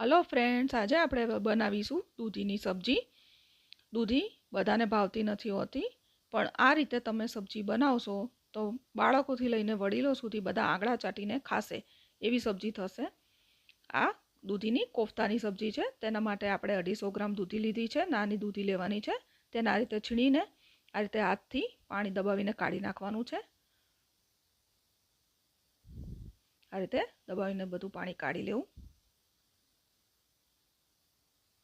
Hello friends આજે આપણે બનાવીશું દૂધીની સબ્જી. દૂધી બધાને ભાવતી નથી હોતી, પણ આ રીતે તમે સબ્જી બનાવશો તો બાળકોથી લઈને વડીલો સુધી બધા આંગળા ચાટીને ખાશે, એવી સબ્જી થશે. આ દૂધીની કોફતાની સબ્જી છે. તેના માટે આપણે અઢીસો ગ્રામ દૂધી લીધી છે. નાની દૂધી લેવાની છે. તેને આ રીતે છીણીને, આ રીતે હાથથી પાણી દબાવીને કાઢી નાખવાનું છે. આ રીતે દબાવીને બધું પાણી કાઢી લેવું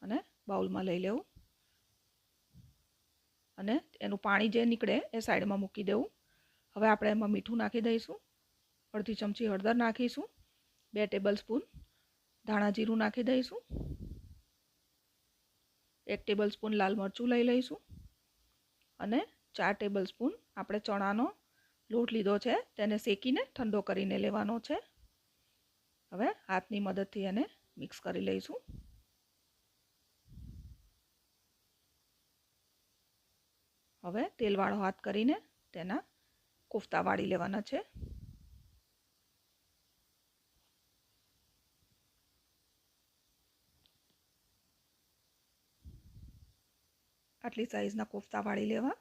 અને બાઉલમાં લઈ લેવું. અને એનું પાણી જે નીકળે એ સાઈડમાં મૂકી દેવું. હવે આપણે એમાં મીઠું નાખી દઈશું. અડધી ચમચી હળદર નાખીશું. બે ટેબલ સ્પૂન ધાણા જીરું નાખી દઈશું. એક ટેબલ સ્પૂન લાલ મરચું લઈ લઈશું. અને ચાર ટેબલ સ્પૂન આપણે ચણાનો લોટ લીધો છે તેને શેકીને ઠંડો કરીને લેવાનો છે. હવે હાથની મદદથી એને મિક્સ કરી લઈશું. હવે તેલવાળો હાથ કરીને તેના કોફતા વાળી લેવાના છે. આટલી સાઈઝના કોફતા વાળી લેવા.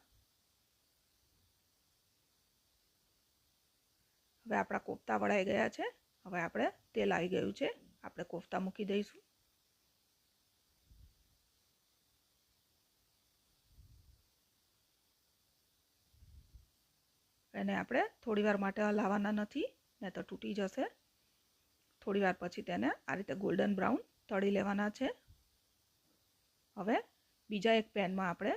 હવે આપણા કોફતા વળાઈ ગયા છે. હવે આપણે તેલ આવી ગયું છે. આપણે કોફતા મૂકી દઈશું. એને આપણે થોડીવાર માટે હલાવવાના નથી, નહીં તો તૂટી જશે. થોડીવાર પછી તેને આ રીતે ગોલ્ડન બ્રાઉન તળી લેવાના છે. હવે બીજા એક પેનમાં આપણે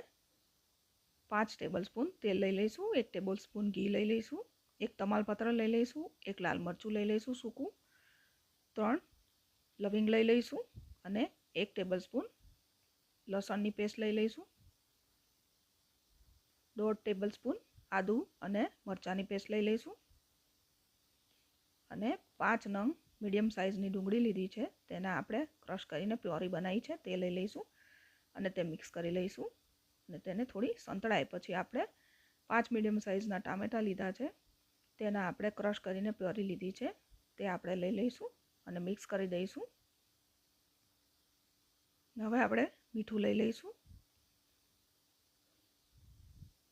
પાંચ ટેબલ સ્પૂન તેલ લઈ લઈશું, એક ટેબલ સ્પૂન ઘી લઈ લઈશું, એક તમાલપત્ર લઈ લઈશું, એક લાલ મરચું લઈ લઈશું સૂકું, ત્રણ લવિંગ લઈ લઈશું અને એક ટેબલ સ્પૂન લસણની પેસ્ટ લઈ લઈશું. દોઢ ટેબલ સ્પૂન આદું અને મરચાંની પેસ્ટ લઈ લઈશું. અને પાંચ નંગ મીડિયમ સાઇઝની ડુંગળી લીધી છે. તેને આપણે ક્રશ કરીને પ્યોરી બનાવી છે. તે લઈ લઈશું અને તે મિક્સ કરી લઈશું. અને તેને થોડી સંતળાય. પછી આપણે પાંચ મીડિયમ સાઇઝના ટામેટાં લીધા છે. તેના આપણે ક્રશ કરીને પ્યોરી લીધી છે. તે આપણે લઈ લઈશું અને મિક્સ કરી દઈશું. હવે આપણે મીઠું લઈ લઈશું.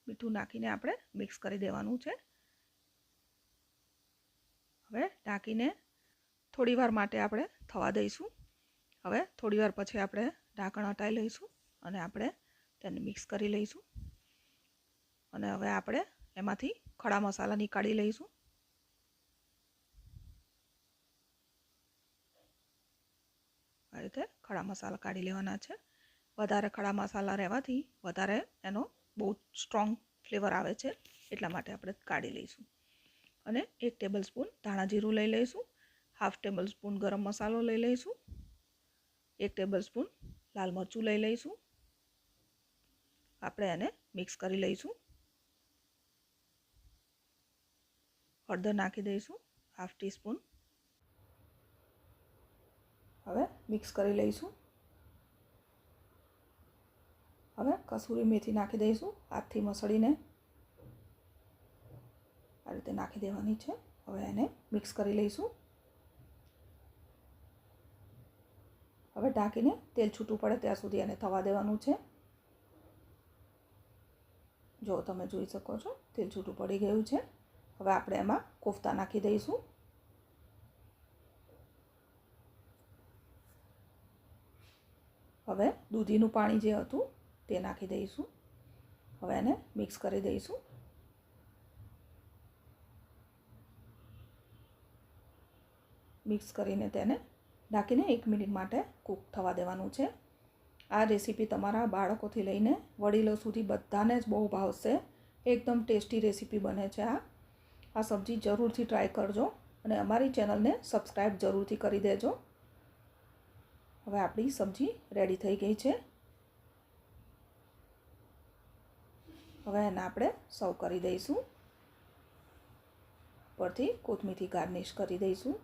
મીઠું નાખીને આપણે મિક્સ કરી દેવાનું છે. હવે ઢાંકીને થોડીવાર માટે આપણે થવા દઈશું. હવે થોડીવાર પછી આપણે ઢાંકણ હટાવી લઈશું અને આપણે તેને મિક્સ કરી લઈશું. અને હવે આપણે એમાંથી ખડા મસાલા નીકાળી લઈશું. આ રીતે ખડા મસાલા કાઢી લેવાના છે. વધારે ખડા મસાલા રહેવાથી વધારે એનો બહુ સ્ટ્રોંગ ફ્લેવર આવે છે, એટલા માટે આપણે કાઢી લઈશું. અને એક ટેબલ સ્પૂન ધાણા જીરું લઈ લઈશું હાફ ટેબલ સ્પૂન ગરમ મસાલો લઈ લઈશું, એક ટેબલ સ્પૂન લાલ મરચું લઈ લઈશું. આપણે એને મિક્સ કરી લઈશું. હળદર નાખી દઈશું હાફ ટીસ્પૂન હવે મિક્સ કરી લઈશું હવે કસૂરી મેથી નાખી દઈશું, હાથથી મસળીને. આ રીતે નાખી દેવાની છે. હવે એને મિક્સ કરી લઈશું. હવે ઢાંકીને તેલ છૂટું પડે ત્યાં સુધી એને થવા દેવાનું છે. જો તમે જોઈ શકો છો, તેલ છૂટું પડી ગયું છે. હવે આપણે એમાં કોફતા નાખી દઈશું. હવે દૂધીનું પાણી જે હતું તે નાખી દઈશું. હવે એને મિક્સ કરી દઈશું. મિક્સ કરીને તેને ઢાંકીને એક મિનિટ માટે કૂક થવા દેવાનું છે. આ રેસીપી તમારા બાળકોથી લઈને વડીલો સુધી બધાને જ બહુ ભાવશે. એકદમ ટેસ્ટી રેસીપી બને છે આ. આ સબ્જી જરૂરથી ટ્રાય કરજો અને અમારી ચેનલને સબસ્ક્રાઈબ જરૂરથી કરી દેજો. હવે આપણી સબ્જી રેડી થઈ ગઈ છે. હવે એને આપણે સર્વ કરી દઈશું. પરથી કોથમીરથી ગાર્નિશ કરી દઈશું.